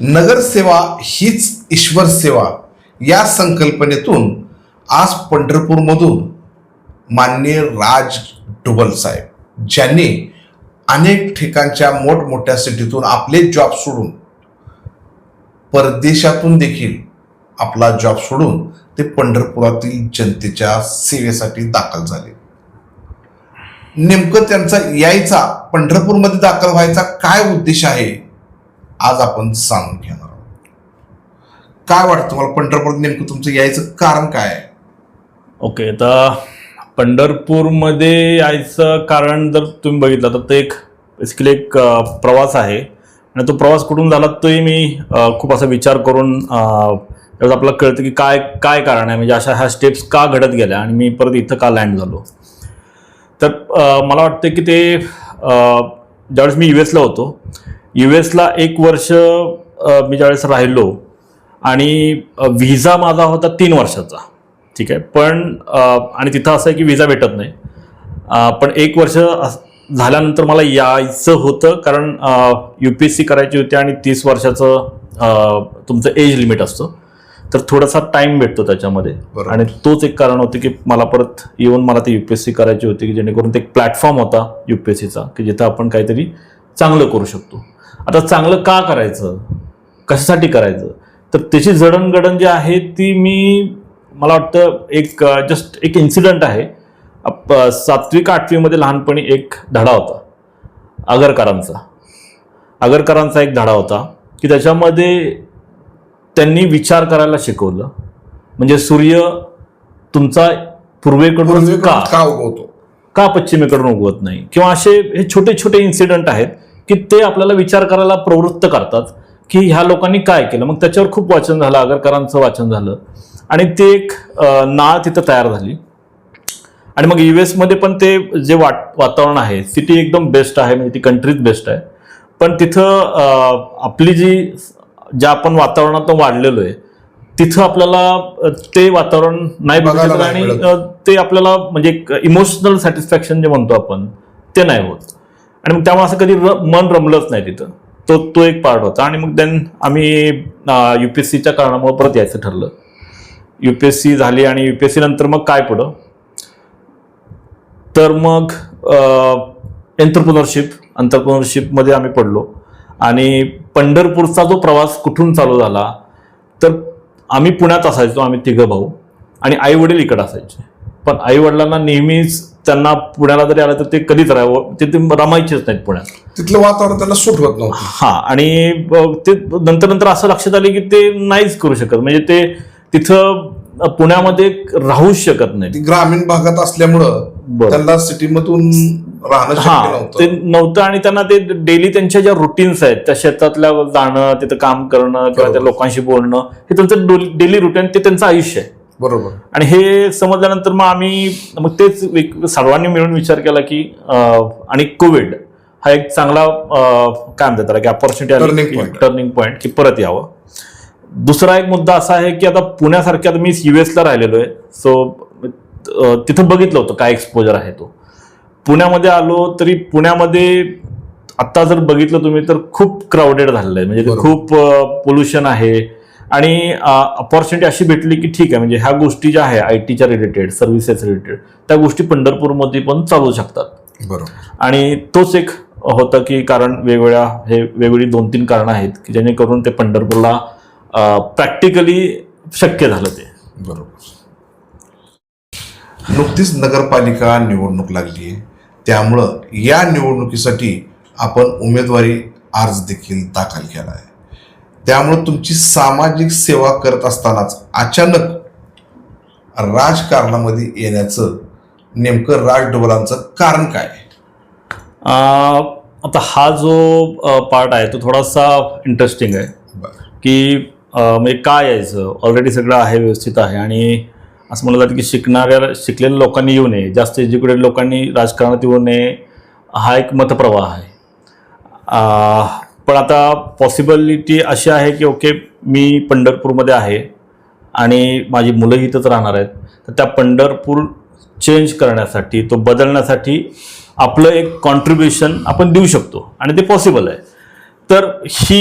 नगरसेवा हीच ईश्वर सेवा. या संकल्पनेतून आज पंढरपूरमधून माननीय राज डुबल साहेब ज्यांनी अनेक ठिकाणच्या मोठमोठ्या सिटीतून आपले जॉब सोडून परदेशातून देखील आपला जॉब सोडून ते पंढरपुरातील जनतेच्या सेवेसाठी दाखल झाले. नेमकं त्यांचा यायचा पंढरपूरमध्ये दाखल व्हायचा काय उद्देश आहे? आज आपण सांगून घेणार आहोत. काय वाटतं तुम्हाला पंढरपूर नेमकं तुमचं यायचं कारण काय आहे? ओके तर पंढरपूरमध्ये यायचं कारण जर तुम्ही बघितलं तर ते एक बेसिकली एक प्रवास आहे. आणि तो प्रवास कुठून झाला तोही मी खूप असा विचार करून त्यावेळेस आपल्याला कळतं की काय काय कारण आहे. म्हणजे अशा ह्या स्टेप्स का घडत गेल्या आणि मी परत इथं का लँड झालो? तर मला वाटतं की ते ज्यावेळेस मी यू एसला होतो यू एसला एक वर्ष मी ज्यावेळेस राहिलो आणि व्हिजा माझा होता तीन वर्षाचा. ठीक आहे? पण आणि तिथं असं आहे की व्हिजा भेटत नाही. पण एक वर्ष झाल्यानंतर मला यायचं होतं कारण यू पी एस सी करायची होती आणि तीस वर्षाचं तुमचं एज लिमिट असतं. तर थोडासा टाइम भेटतो त्याच्यामध्ये. आणि तोच एक कारण होतं की मला परत येऊन मला ते युपीएससी करायची होती की जेणेकरून ते एक प्लॅटफॉर्म होता युपीएससीचा की जिथं आपण काहीतरी चांगलं करू शकतो. आता चांगलं का करायचं? कशासाठी करायचं? तर त्याची जडणघडण जी आहे ती मी मला वाटतं एक जस्ट एक इन्सिडंट आहे. सातवी का आठवीमध्ये लहानपणी एक धडा होता. आगरकरांचा. आगरकरांचा एक धडा होता की त्याच्यामध्ये त्यांनी विचार करायला शिकवलं. म्हणजे सूर्य तुमचा पूर्वेकडून का? का उगवतो? का पश्चिमेकडून उगवत नाही? किंवा असे हे छोटे छोटे इन्सिडेंट आहेत की ते आपल्याला विचार करायला प्रवृत्त करतात की ह्या लोकांनी काय केलं? मग त्याच्यावर खूप वाचन झालं आगरकरांचं वाचन झालं. आणि ते एक नाळ तिथं तयार झाली. आणि मग यू मध्ये पण ते जे वाट वातावरण आहे सिटी एकदम बेस्ट आहे म्हणजे ती कंट्रीज बेस्ट आहे. पण तिथं आपली जी ज्या आपण वातावरणात वाढलेलो आहे तिथं आपल्याला ते वातावरण नाही बघायला आणि ते आपल्याला म्हणजे इमोशनल सॅटिस्फॅक्शन जे म्हणतो आपण ते नाही होत. आणि मग त्यामुळे असं कधी मन रमलंच नाही तिथं. तो तो एक पार्ट होता. आणि मग देन आम्ही यू पी एस सीच्या कारणामुळे परत यायचं ठरलं. यू पी एस सी झाली आणि यू पी एस सी नंतर मग काय पुढं? तर मग एंटरप्रिनरशिप एंटरप्रिनरशिपमध्ये आम्ही पडलो. आणि पंढरपूरचा जो प्रवास कुठून चालू झाला तर आम्ही पुण्यात असायचो आम्ही तिघं भाऊ आणि आई वडील इकडे असायचे. पण आई वडिलांना नेहमीच त्यांना पुण्याला जरी आलं तर ते कधीच राहावं ते ते रमायचेच नाहीत पुण्यात. तिथलं वातावरण त्यांना सूट होत नव्हतं. हा आणि ते नंतर नंतर असं लक्षात आले की ते नाहीच करू शकत. म्हणजे ते तिथं पुण्यामध्ये राहूच शकत नाही ती ग्रामीण भागात असल्यामुळं. त्यांना सिटीमधून राहणं हा ते नव्हतं आणि त्यांना ते डेली त्यांच्या ज्या रुटीन्स आहेत त्या शेतातल्या जाणं तिथं काम करणं किंवा त्या. लोकांशी बोलणं हे त्यांचं डेली रुटीन ते त्यांचं आयुष्य आहे बरोबर आणि हे समजल्यानंतर मग आम्ही मग तेच एक- सर्वांनी मिळून विचार केला की आणि कोविड हा एक चांगला काय म्हणतात त्याला की अपॉर्च्युनिटी. टर्निंग पॉईंट की परत यावं दुसरा एक मुद्दा असा आहे की आता पुण्यासारख्या मी युएसला राहिलेलो आहे. सो तिथं बघितलं होतं काय एक्सपोजर आहे तो. पुण्यामध्ये आलो तरी पुण्यामध्ये आता जर बघितलं तुम्ही तर खूप क्राऊडेड झालेलं आहे. म्हणजे. खूप पोल्युशन आहे. आणि अपॉर्च्युनिटी अशी भेटली की ठीक आहे. म्हणजे ह्या गोष्टी ज्या आहे आय टीच्या रिलेटेड सर्व्हिसेस रिलेटेड त्या गोष्टी पंढरपूरमध्ये पण चालू शकतात. बरोबर. आणि तोच एक होतं की कारण वेगवेगळ्या हे वेगवेगळी दोन तीन कारणं आहेत की जेणेकरून ते पंढरपूरला प्रॅक्टिकली शक्य झालं ते. बरोबर. नुकतीच नगरपालिका निवडणूक लागली आहे. त्यामुळं या निवडणुकीसाठी आपण उमेदवारी अर्ज देखील दाखल केला आहे. त्यामुळं तुमची सामाजिक सेवा करत असतानाच अचानक राजकारणामध्ये येण्याचं नेमकं राज डोबलांचं कारण काय? आता हा जो पार्ट आहे तो थोडासा इंटरेस्टिंग आहे. की म्हणजे काय यायचं? ऑलरेडी सगळं आहे व्यवस्थित आहे. आणि असं म्हणलं जातं की शिकणाऱ्या शिकलेल्या लोकांनी येऊ नये. जास्त एज्युकेटेड लोकांनी राजकारणात येऊ नये हा एक मतप्रवाह आहे. पण आता पॉसिबिलिटी अशी आहे की ओके मी पंढरपूरमध्ये आहे आणि माझी मुलं इथंच राहणार आहेत. तर त्या पंढरपूर चेंज करण्यासाठी तो बदलण्यासाठी आपलं एक कॉन्ट्रीब्युशन आपण देऊ शकतो. आणि ते पॉसिबल आहे. तर ही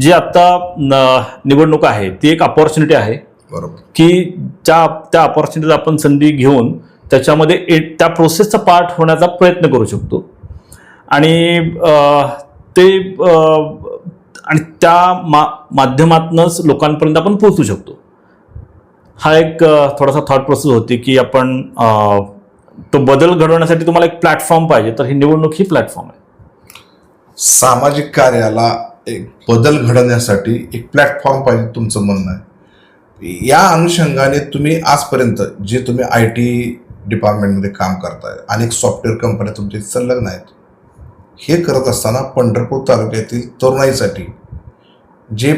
जी आता न- निवडणूक आहे ती एक अपॉर्च्युनिटी आहे. बरोबर. की त्या त्या अपॉर्च्युनिटीज आपण संधी घेऊन त्याच्यामध्ये त्या प्रोसेसचा पार्ट होण्याचा प्रयत्न करू शकतो. आणि ते आणि त्या मा माध्यमातूनच लोकांपर्यंत आपण पोहोचू शकतो. हा एक थोडासा थॉट प्रोसेस होती की आपण तो बदल घडवण्यासाठी तुम्हाला एक प्लॅटफॉर्म पाहिजे तर ही निवडणूक ही प्लॅटफॉर्म आहे. सामाजिक कार्याला एक बदल घडवण्यासाठी एक प्लॅटफॉर्म पाहिजे तुमचं म्हणणं आहे. या अनुषंगाने तुम्ही आजपर्यंत जे तुम्ही आय टी डिपार्टमेंटमध्ये काम करताय अनेक सॉफ्टवेअर कंपन्या तुमचे संलग्न आहेत. हे करत असताना पंढरपूर तालुक्यातील तरुणाईसाठी जे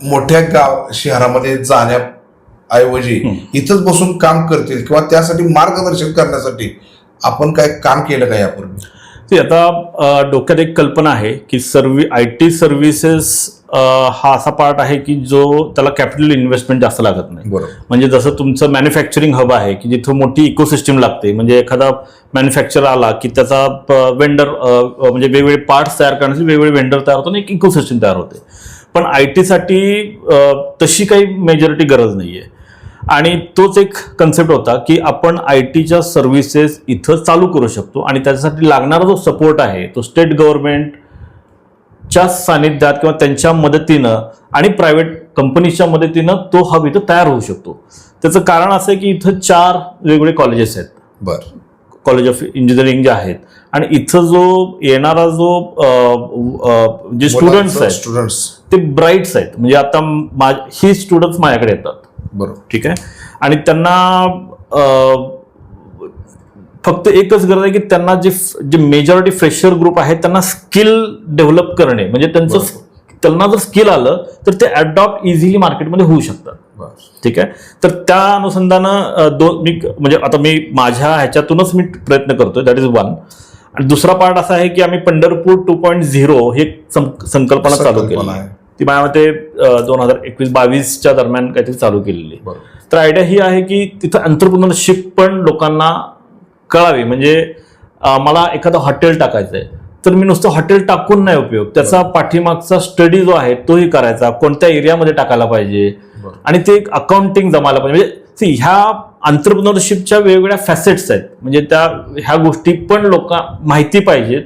मोठ्या गाव शहरामध्ये जाण्याऐवजी. इथंच बसून काम करतील किंवा त्यासाठी मार्गदर्शन करण्यासाठी आपण काय काम केलं का यापूर्वी? ते आता डोक्यात एक कल्पना आहे की सर्व्हि आय टी सर्व्हिसेस हा असा पार्ट आहे की जो त्याला कॅपिटल इन्व्हेस्टमेंट जास्त लागत नाही. म्हणजे जसं तुमचं मॅन्युफॅक्चरिंग हब आहे की जिथं मोठी इकोसिस्टम लागते म्हणजे एखादा मॅन्युफॅक्चर आला की त्याचा वेंडर म्हणजे वेगवेगळे पार्ट्स तयार करण्यासाठी वेगवेगळे वेंडर तयार होतो आणि एक इकोसिस्टम तयार होते. पण आय टीसाठी तशी काही मेजॉरिटी गरज नाही आहे आणि तोच एक कन्सेप्ट होता की आपण आय टीच्या सर्व्हिसेस इथं चालू करू शकतो आणि त्याच्यासाठी लागणारा जो सपोर्ट आहे तो स्टेट गव्हर्नमेंटच्या सानिध्यात किंवा त्यांच्या मदतीनं आणि प्रायव्हेट कंपनीच्या मदतीनं तो हब इथं तयार होऊ शकतो. त्याचं कारण असं आहे की इथं चार वेगवेगळे कॉलेजेस आहेत. बरं. कॉलेज ऑफ इंजिनिअरिंग जे आहेत आणि इथं जो येणारा जो जे स्टुडंट्स आहेत स्टुडंट्स ते ब्राईट्स आहेत. म्हणजे आता ही स्टुडंट्स माझ्याकडे येतात. बरोबर. ठीक आहे? आणि त्यांना फक्त एकच गरज आहे की त्यांना जे जे मेजॉरिटी फ्रेशर ग्रुप आहे त्यांना स्किल डेव्हलप करणे. म्हणजे त्यांचं. त्यांना जर स्किल आलं तर ते अडॉप्ट इझिली मार्केटमध्ये होऊ शकतात. ठीक आहे? तर त्या अनुषंगानं दोन मी म्हणजे आता मी माझ्या ह्याच्यातूनच मी प्रयत्न करतोय. दॅट इज वन आणि दुसरा पार्ट असा आहे की आम्ही पंढरपूर टू पॉईंट झिरो ही संकल्पना चालू केली. आहे. ती माझ्या मते दोन हजार एकवीस बावीसच्या दरम्यान काहीतरी चालू केलेली. तर आयडिया ही आहे की तिथं अंतरप्रिनरशिप पण लोकांना कळावी. म्हणजे मला एखादं हॉटेल टाकायचं आहे तर मी नुसतं हॉटेल टाकून नाही उपयोग. त्याचा पाठीमागचा स्टडी जो आहे तोही करायचा. कोणत्या एरियामध्ये टाकायला पाहिजे? आणि ते एक अकाउंटिंग जमायला पाहिजे. म्हणजे ह्या अंतरप्रिनरशिपच्या वेगवेगळ्या फॅसेट्स आहेत. म्हणजे त्या ह्या गोष्टी पण लोक माहिती पाहिजेत.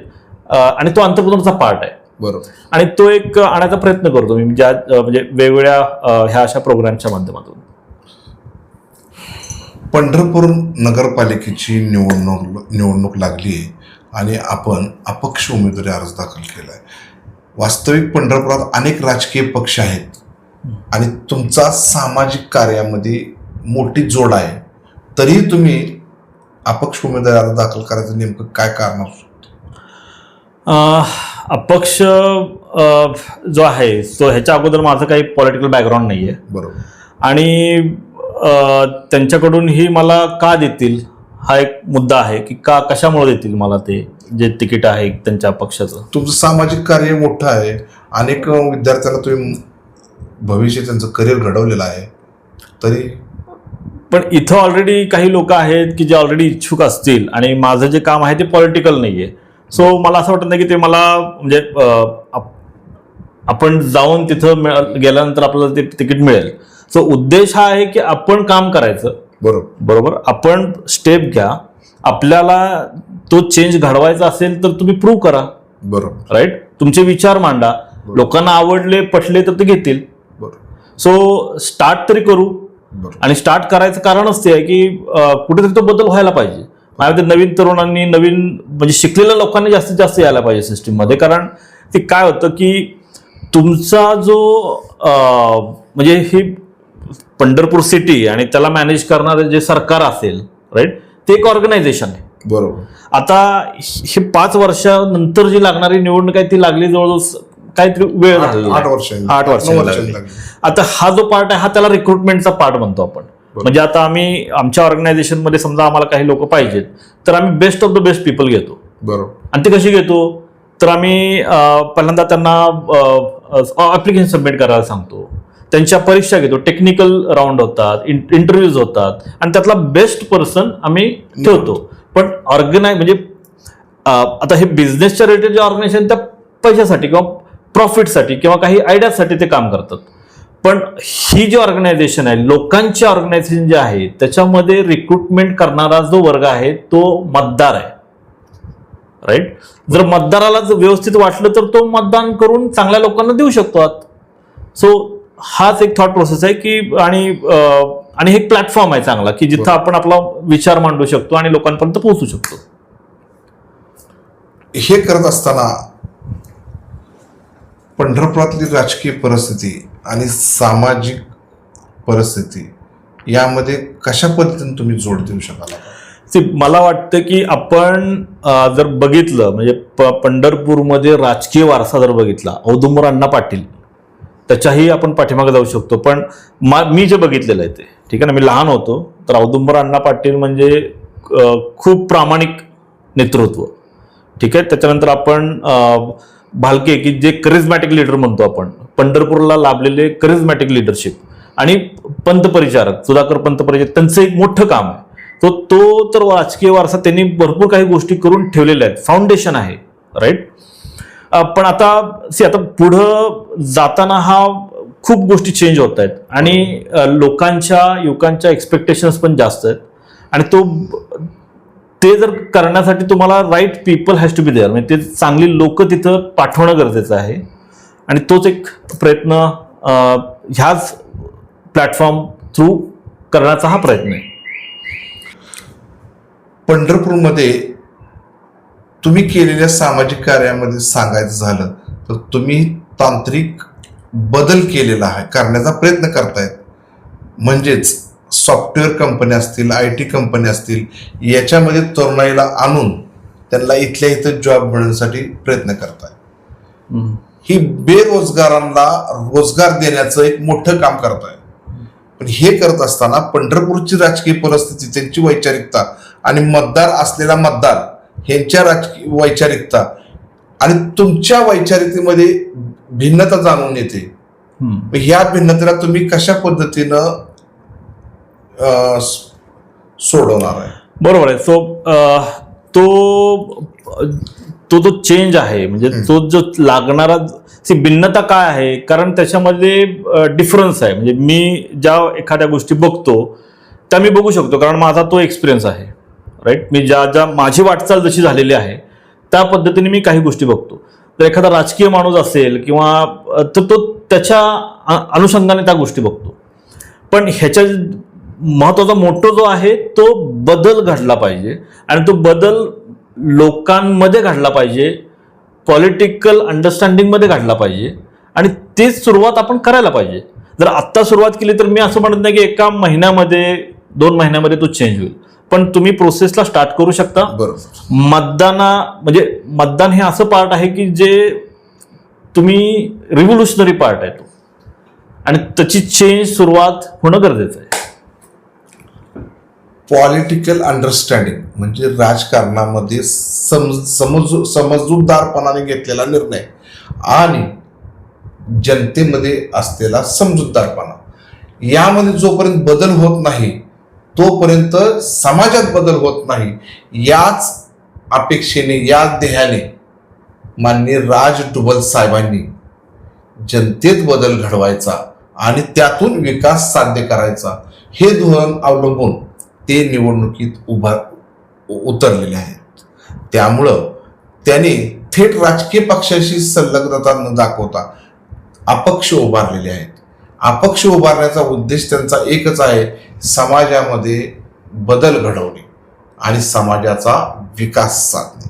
आणि तो अंतरप्रिनरचा पार्ट आहे. बरोबर. आणि तो एक आणायचा प्रयत्न करतो मी ज्या म्हणजे वेगवेगळ्या ह्या अशा प्रोग्रामच्या माध्यमातून. पंढरपूर नगरपालिकेची निवडणूक निवडणूक लागली आहे आणि आपण अपक्ष उमेदवारी अर्ज दाखल केला आहे वास्तविक पंढरपुरात अनेक राजकीय पक्ष आहेत आणि तुमचा सामाजिक कार्यामध्ये मोठी जोड आहे. तरीही तुम्ही अपक्ष उमेदवारी अर्ज दाखल करायचं नेमकं काय कारण असू अपक्ष जो आहे तो ह्याच्या अगोदर माझं काही पॉलिटिकल बॅकग्राऊंड नाही आहे बरोबर. आणि अ, त्यांच्याकडूनही मला का देतील हा एक मुद्दा आहे की का कशामुळे देतील मला ते जे तिकीट आहे त्यांच्या पक्षाचं? तुमचं सामाजिक कार्य मोठं आहे अनेक विद्यार्थ्यांना तुम्ही भविष्य त्यांचं करिअर घडवलेलं आहे तरी पण इथं ऑलरेडी काही लोक आहेत की जे ऑलरेडी इच्छुक असतील आणि माझं जे काम आहे ते पॉलिटिकल नाही आहे सो मला असं वाटत नाही की ते मला म्हणजे आपण जाऊन तिथं गेल्यानंतर आपल्याला ते तिकीट मिळेल. सो उद्देश हा आहे की आपण काम करायचं. बरोबर. बरोबर? आपण स्टेप घ्या. आपल्याला तो चेंज घडवायचा असेल तर तुम्ही प्रूव्ह करा. बरोबर. राईट तुमचे विचार मांडा. लोकांना आवडले पटले तर ते घेतील. सो स्टार्ट तरी करू. आणि स्टार्ट करायचं कारणच ते आहे की कुठेतरी तो बदल व्हायला पाहिजे. मते नवीन तरुणांनी नवीन म्हणजे शिकलेल्या लोकांनी जास्तीत जास्त यायला पाहिजे सिस्टीममध्ये. कारण ते काय होतं की तुमचा जो म्हणजे ही पंढरपूर सिटी आणि त्याला मॅनेज करणारे जे सरकार असेल राईट ते एक ऑर्गनायझेशन आहे. बरोबर. आता हे पाच वर्षानंतर जी लागणारी निवडणूक आहे ती लागली जवळजवळ काहीतरी वेळ आठ झालेला आठ. लागली. आता हा जो पार्ट आहे हा त्याला रिक्रुटमेंटचा पार्ट म्हणतो आपण. म्हणजे आता आम्ही आमच्या ऑर्गनायझेशनमध्ये समजा आम्हाला काही लोक पाहिजेत तर आम्ही best of the best people घेतो. बरोबर. आणि ते कशी घेतो? तर आम्ही पहिल्यांदा त्यांना ऍप्लिकेशन सबमिट करायला सांगतो. त्यांच्या परीक्षा घेतो. टेक्निकल राऊंड होतात इंटरव्ह्यूज होतात आणि त्यातला बेस्ट पर्सन आम्ही ठेवतो. पण ऑर्गनाय म्हणजे आता हे बिझनेसच्या रिलेटेड जे ऑर्गनायझेशन त्या पैशासाठी किंवा प्रॉफिटसाठी किंवा काही आयडियासाठी ते काम करतात. पण ही जी ऑर्गनायझेशन आहे लोकांची ऑर्गनायझेशन जी आहे त्याच्यामध्ये रिक्रुटमेंट करणारा जो वर्ग आहे तो मतदार आहे. राईट जर मतदाराला जर व्यवस्थित वाटलं तर तो मतदान करून चांगल्या लोकांना देऊ शकतो आत. सो हाच एक थॉट प्रोसेस आहे की आणि आणि हे एक प्लॅटफॉर्म आहे चांगला की जिथं आपण आपला विचार मांडू शकतो आणि लोकांपर्यंत पोहोचू शकतो. हे करत असताना पंढरपुरातली राजकीय परिस्थिती आणि सामाजिक परिस्थिती यामध्ये कशा पद्धतीने तुम्ही जोड देऊ शकाल मला वाटतं की आपण जर बघितलं म्हणजे प- पंढरपूरमध्ये राजकीय वारसा जर बघितला औदुंबर अण्णा पाटील त्याच्याही आपण पाठीमागे जाऊ शकतो. पण मा मी जे बघितलेलं आहे ते ठीक आहे ना? मी लहान होतो तर औदुंबर अण्णा पाटील म्हणजे खूप प्रामाणिक नेतृत्व ठीक आहे? त्याच्यानंतर आपण भालके की जे करिझमॅटिक लीडर म्हणतो आपण पंढरपूरला लाभलेले करिझमॅटिक लिडरशिप आणि पंतपरिचारक सुधाकर पंतपरिचारक त्यांचं एक मोठं काम आहे. तो तो तर राजकीय वारसा त्यांनी भरपूर काही गोष्टी करून ठेवलेल्या आहेत. फाउंडेशन आहे राईट पण आता सी आता पुढं जाताना हा खूप गोष्टी चेंज होत आहेत. आणि लोकांच्या युवकांच्या एक्सपेक्टेशन्स पण जास्त आहेत. आणि तो ते जर करण्यासाठी तुम्हाला right people has to be there म्हणजे ते चांगली लोक तिथं पाठवणं गरजेचं आहे. आणि तोच एक प्रयत्न ह्याच प्लॅटफॉर्म थ्रू करण्याचा हा प्रयत्न आहे. पंढरपूरमध्ये तुम्ही केलेल्या सामाजिक कार्यामध्ये सांगायचं झालं तर तुम्ही तांत्रिक बदल केलेला आहे करण्याचा प्रयत्न करतायत. म्हणजेच सॉफ्टवेअर कंपन्या असतील आय टी कंपन्या असतील याच्यामध्ये तरुणाईला आणून त्यांना इथल्या इथं जॉब मिळण्यासाठी प्रयत्न करताय. हम्म. ही बेरोजगारांना रोजगार देण्याचं एक मोठं काम करताय. पण हे करत असताना पंढरपूरची राजकीय परिस्थिती त्यांची वैचारिकता आणि मतदार असलेला मतदार ह्यांच्या राजकीय वैचारिकता आणि तुमच्या वैचारिकतेमध्ये भिन्नता जाणून येते. ह्या भिन्नतेला तुम्ही कशा पद्धतीनं सोडवणार आहे. बरोबर आहे. सो तो तो जो चेंज आहे. म्हणजे तो जो लागणारा सी भिन्नता काय आहे? कारण त्याच्यामध्ये डिफरन्स आहे. म्हणजे मी ज्या एखाद्या गोष्टी बघतो त्या मी बघू शकतो. कारण माझा तो एक्सपिरियन्स आहे. राईट मी ज्या ज्या माझी वाटचाल जशी झालेली आहे त्या पद्धतीने मी काही गोष्टी बघतो. तर एखादा राजकीय माणूस असेल किंवा तर तो त्याच्या अनुषंगाने त्या गोष्टी बघतो. पण ह्याच्या महत्त्वाचा मोठो जो आहे तो बदल घडला पाहिजे. आणि तो बदल लोकांमध्ये घडला पाहिजे पॉलिटिकल अंडरस्टँडिंगमध्ये घडला पाहिजे. आणि तेच सुरुवात आपण करायला पाहिजे. जर आत्ता सुरुवात केली तर मी असं म्हणत नाही की एका महिन्यामध्ये दोन महिन्यामध्ये तो चेंज होईल. पण तुम्ही प्रोसेसला स्टार्ट करू शकता. बरोबर. मतदाना म्हणजे मतदान हे असं पार्ट आहे की जे तुम्ही रिव्होल्युशनरी पार्ट आहे तो. आणि त्याची चेंज सुरुवात होणं गरजेचं आहे. पॉलिटिकल अंडरस्टँडिंग म्हणजे राजकारणामध्ये सम समज समजूतदारपणाने घेतलेला निर्णय आणि जनतेमध्ये असलेला समजूतदारपणा. यामध्ये जोपर्यंत बदल होत नाही तोपर्यंत समाजात बदल होत नाही याच अपेक्षेने याच ध्येयाने माननीय राज डुबल साहेबांनी जनतेत बदल घडवायचा आणि त्यातून विकास साध्य करायचा हे धोरण अवलंबून ते निवडणुकीत उभा उ- उतरलेले आहेत. त्यामुळं त्याने थेट राजकीय पक्षाशी संलग्नता न दाखवता अपक्ष उभारलेले आहेत. अपक्ष उभारण्याचा उद्देश त्यांचा एकच आहे समाजामध्ये बदल घडवणे आणि समाजाचा विकास साधणे.